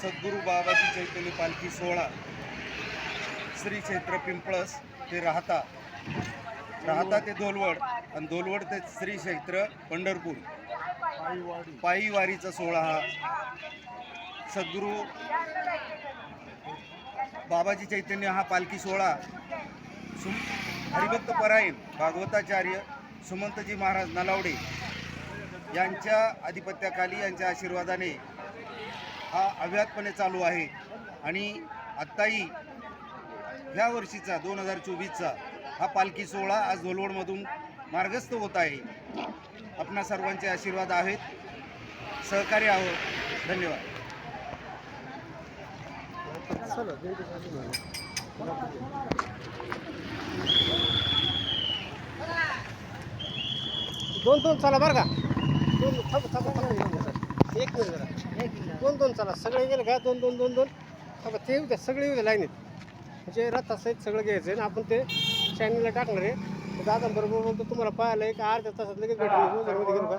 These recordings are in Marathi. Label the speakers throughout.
Speaker 1: सद्गुरू बाबाजी चैतन्य पालखी सोहळा श्री क्षेत्र पिंपळस ते राहता. राहता ते दोलवड आणि दोलवड ते श्री क्षेत्र पंढरपूर. पायीवारीचा सोहळा हा. सद्गुरू बाबाजी चैतन्य हा पालखी सोहळा. सुम हरिभक्त परायण भागवताचार्य सुमंतजी महाराज नलावडे यांच्या आधिपत्याखाली यांच्या आशीर्वादाने हा अव्याहतपणे चालू आहे. आणि आत्ताही ह्या वर्षीचा दोन हजार चोवीसचा हा पालखी सोहळा आज धोलवडमधून मार्गस्थ होत आहे. आपणा सर्वांचे आशीर्वाद आहेत. सहकार्य आहोत धन्यवाद.
Speaker 2: दोन दोन चला बरं का. दोन थांब थांब थांब. एक मिनिट जरा. दोन दोन चला सगळे गेले का दोन दोन दोन दोन. बाबा ते येऊ द्या सगळे येऊ द्या लाईनीत. म्हणजे रथासहित सगळं घ्यायचं आहे ना आपण ते चॅनलला टाकणार आहे. दादा बरोबर बोलतो तुम्हाला पाहायला एक अर्ध्या तासात लगेच भेटून मध्ये गेलो का?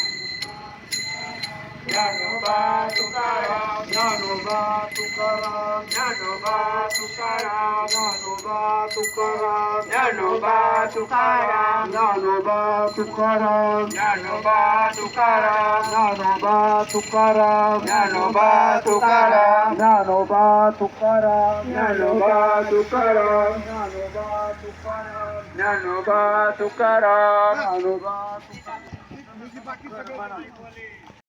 Speaker 3: ज्ञानोबा तुकाराम ज्ञानोबा तुकाराम ज्ञानोबा तुकाराम. ज्ञानोबा तुकाराम ज्ञानोबा तुकाराम ज्ञानोबा तुकाराम ज्ञानोबा तुकाराम ज्ञानोबा तुकाराम ज्ञानोबा तुकाराम ज्ञानोबा तुकाराम ज्ञानोबा तुकाराम ज्ञानोबा तुकाराम ज्ञानोबा तुकाराम ज्ञानोबा तुकाराम